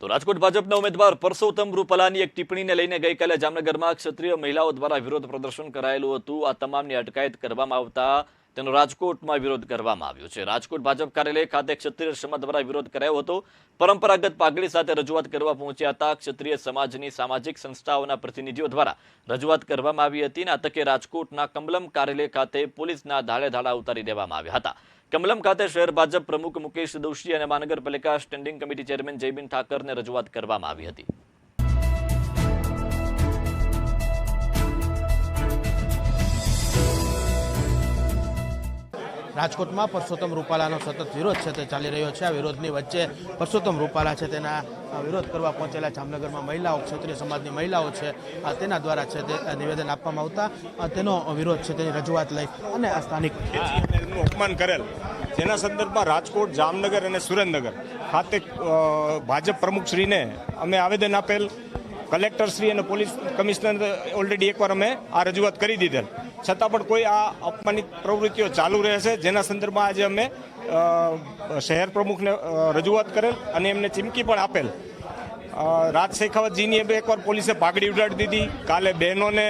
તો રાજકોટ ભાજપના ઉમેદવાર પરસોત્તમ રૂપલાની એક ટિપ્પણીને લઈને ગઈકાલે જામનગરમાં ક્ષત્રિય મહિલાઓ દ્વારા વિરોધ પ્રદર્શન કરાયેલું હતું. આ તમામની અટકાયત કરવામાં આવતા તેનો રાજકોટમાં વિરોધ કરવામાં આવ્યો છે. રાજકોટ ભાજપ કાર્યાલય ખાતે ક્ષત્રિય સમાજ દ્વારા વિરોધ કરાયો હતો. પરંપરાગત પાઘડી સાથે રજૂઆત કરવા પહોંચ્યા હતા. ક્ષત્રિય સમાજની સામાજિક સંસ્થાઓના પ્રતિનિધિઓ દ્વારા રજૂઆત કરવામાં આવી હતી અને આ તકે રાજકોટના કમલમ કાર્યાલય ખાતે પોલીસના ધાડે ધાડા ઉતારી દેવામાં આવ્યા હતા. કમલમ ખાતે શહેર ભાજપ પ્રમુખ મુકેશ દોશી અને મહાનગરપાલિકા સ્ટેન્ડિંગ કમિટી ચેરમેન જયબીન ઠાકરને રજૂઆત કરવામાં આવી હતી. રાજકોટમાં પરસોત્તમ રૂપાલાનો સતત વિરોધ છે તે ચાલી રહ્યો છે. આ વિરોધની વચ્ચે પરસોત્તમ રૂપાલા છે તેના વિરોધ કરવા પહોંચેલા જામનગરમાં મહિલાઓ, ક્ષત્રિય સમાજની મહિલાઓ છે. તેના દ્વારા છે તે નિવેદન આપવામાં આવતા તેનો વિરોધ છે તેની રજૂઆત લઈ અને આ સ્થાનિક અપમાન કરેલ. તેના સંદર્ભમાં રાજકોટ, જામનગર અને સુરેન્દ્રનગર ખાતે ભાજપ પ્રમુખશ્રીને અમે આવેદન આપેલ. કલેક્ટરશ્રી અને પોલીસ કમિશનર ઓલરેડી એકવાર અમે આ રજૂઆત કરી દીધેલ. છતાં પણ કોઈ આ અપમાનિત પ્રવૃત્તિઓ ચાલુ રહેશે. જેના સંદર્ભમાં આજે અમે શહેર પ્રમુખને રજૂઆત કરેલ અને એમને ચીમકી પણ આપેલ. રાજ શેખાવતજીની બે એકવાર પોલીસે પાઘડી ઉડાડી દીધી. કાલે બહેનોને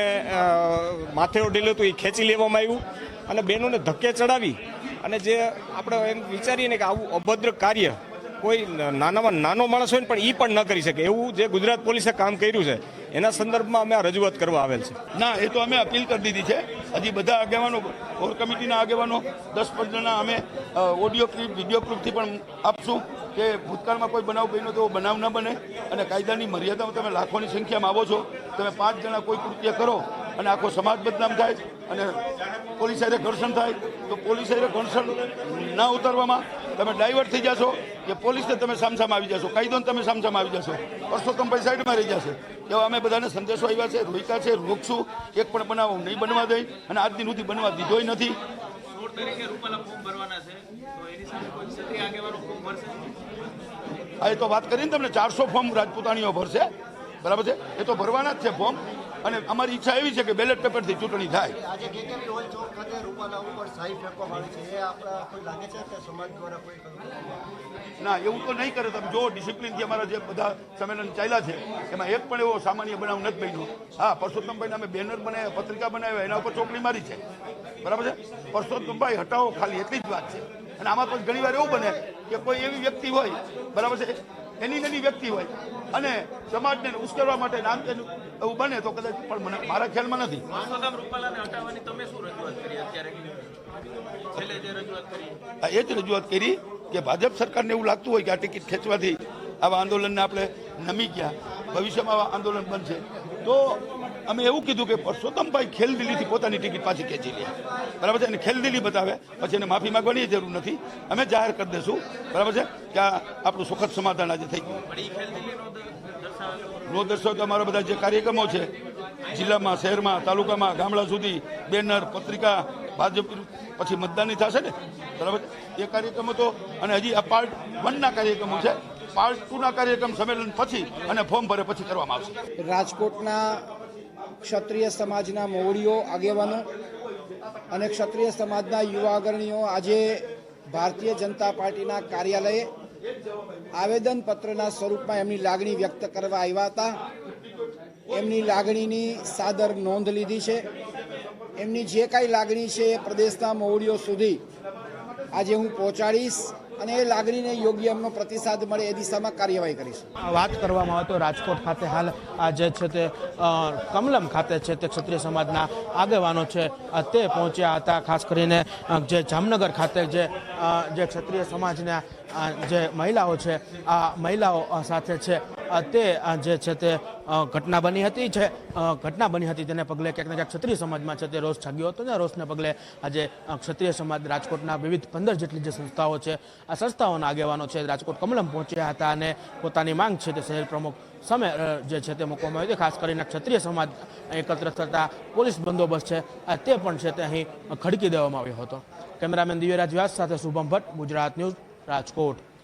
માથે ઓઢેલું હતું, એ ખેંચી લેવામાં આવ્યું અને બહેનોને ધક્કે ચડાવી. અને જે આપણે એમ વિચારીએ ને કે આવું અભદ્ર કાર્ય કોઈ નાનામાં નાનો માણસ હોય ને પણ એ પણ ન કરી શકે. એવું જે ગુજરાત પોલીસે કામ કર્યું છે, એના સંદર્ભમાં અમે આ રજૂઆત કરવા આવેલ છે. ના, એ તો અમે અપીલ કરી દીધી છે. હજી બધા આગેવાનો, કોર કમિટીના આગેવાનો, દસ પંદરના અમે ઓડિયો ક્લિપ, વીડિયો પ્રૂફથી પણ આપશું કે ભૂતકાળમાં કોઈ બનાવ બન્યો તો બનાવ ન બને અને કાયદાની મર્યાદામાં તમે લાખોની સંખ્યામાં આવો છો. તમે પાંચ જણા કોઈ કૃત્ય કરો અને આખો સમાજ બદનામ થાય અને પોલીસ સાથે ઘર્ષણ થાય તો પોલીસ સાથે ઘર્ષણ ના ઉતારવામાં તમે ડાયવર્ટ થઈ જશો કે પોલીસને તમે સામસામ આવી જશો. કાયદોને તમે સામસામ આવી જશો. પરસોત્તમભાઈ સાઈડમાં રહી જશે. એવા અમે બધાને સંદેશો આવ્યા છે રોક્યા છે રોકશું એક પણ બનાવ નહીં બનવા દઈ અને આજ દિન સુધી બનવા દીધોય નથી. આ એ તો વાત કરીને તમને ચારસો ફોર્મ રાજપૂતાણીઓ ભરશે. બરાબર છે? એ તો ભરવાના જ છે ફોર્મ. અને અમારી ઈચ્છા એવી છે કે બેલેટ પેપરથી ચૂંટણી થાય. ના એવું તો નહીં કરે. તમે જો ડિસિપ્લિનથી અમારા જે બધા સંમેલન ચાલ્યા છે એમાં એક પણ એવો સામાન્ય બનાવ નથી બન્યો. હા પરસોત્તમભાઈને અમે બેનર બનાવ્યા પત્રિકા બનાવ્યા એના ઉપર ચોકડી મારી છે. બરાબર છે? પરસોત્તમભાઈ હટાવો ખાલી એટલી જ વાત છે. અને આમાં પણ ઘણીવાર એવું બને કે કોઈ એવી વ્યક્તિ હોય બરાબર છે એની નાની વ્યક્તિ હોય. અને સમાજને ઉશ્કેરવા માટે નામ તેનું એવું બને તો કદાચ પણ મને મારા ખ્યાલમાં નથી. એ જ રજૂઆત કરી કે ભાજપ સરકારને એવું લાગતું હોય કે આ ટિકિટ ખેંચવાથી આવા આંદોલનને આપણે નમી ગયા. ભવિષ્યમાં આવા આંદોલન બનશે. તો અમે એવું કીધું કે પરસોત્તમભાઈ ખેલદિલીથી પોતાની ટિકિટ પાછી ખેંચી લે. બરાબર છે? અને ખેલદિલી બતાવે. પછી એને માફી માગવાની જરૂર નથી. અમે જાહેર કરી દઈશું. બરાબર છે? કે આ આપણું સુખદ સમાધાન આજે થઈ ગયું. નો દર્શાવ તો અમારા બધા જે કાર્યક્રમો છે જિલ્લામાં શહેરમાં તાલુકામાં ગામડા સુધી બેનર પત્રિકા ભાજપ પછી મતદાનની થશે ને? બરાબર છે? એ કાર્યક્રમો તો અને હજી આ પાર્ટ વનના કાર્યક્રમો છે. પાર્ટ ટુના કાર્યક્રમ સંમેલન પછી અને ફોર્મ ભરે પછી કરવામાં આવશે. રાજકોટના ક્ષત્રિય સમાજના મોવડીઓ, આગેવાનો અને ક્ષત્રિય સમાજના યુવા અગ્રણીઓ આજે ભારતીય જનતા પાર્ટીના કાર્યાલયે આવેદનપત્રના સ્વરૂપમાં એમની લાગણી વ્યક્ત કરવા આવ્યા હતા. એમની લાગણીની સાદર નોંધ લીધી છે. એમની જે કાંઈ લાગણી છે એ પ્રદેશના મોવડીઓ સુધી આજે હું પહોંચાડીશ. અને એ લાગણીને યોગ્ય એમનો પ્રતિસાદ મળે એ દિશામાં કાર્યવાહી કરીશ. વાત કરવામાં આવે તો રાજકોટ ખાતે હાલ આ જે છે તે કમલમ ખાતે છે તે ક્ષત્રિય સમાજના આગેવાનો છે તે પહોંચ્યા હતા, ખાસ કરીને જે જામનગર ખાતે જે જે ક્ષત્રિય સમાજના જે મહિલાઓ છે, આ મહિલાઓ સાથે છે તે જે છે તે ઘટના બની હતી છે ઘટના બની હતી તેને પગલે ક્યાંક ને ક્યાંક ક્ષત્રિય સમાજમાં છે તે રોષ જાગ્યો હતો અને રોષને પગલે આજે ક્ષત્રિય સમાજ રાજકોટના વિવિધ પંદર જેટલી જે સંસ્થાઓ છે, આ સંસ્થાઓના આગેવાનો છે રાજકોટ કમલમ પહોંચ્યા હતા અને પોતાની માંગ છે તે શહેર પ્રમુખ સામે જે છે તે મૂકવામાં આવી હતી. ખાસ કરીને ક્ષત્રિય સમાજ એકત્ર થતા પોલીસ બંદોબસ્ત છે તે પણ છે તે અહીં ખડકી દેવામાં આવ્યો હતો. કેમેરામેન દિવ્યરાજ વ્યાસ સાથે શુભમ ભટ્ટ, ગુજરાત ન્યૂઝ રાજકોટ.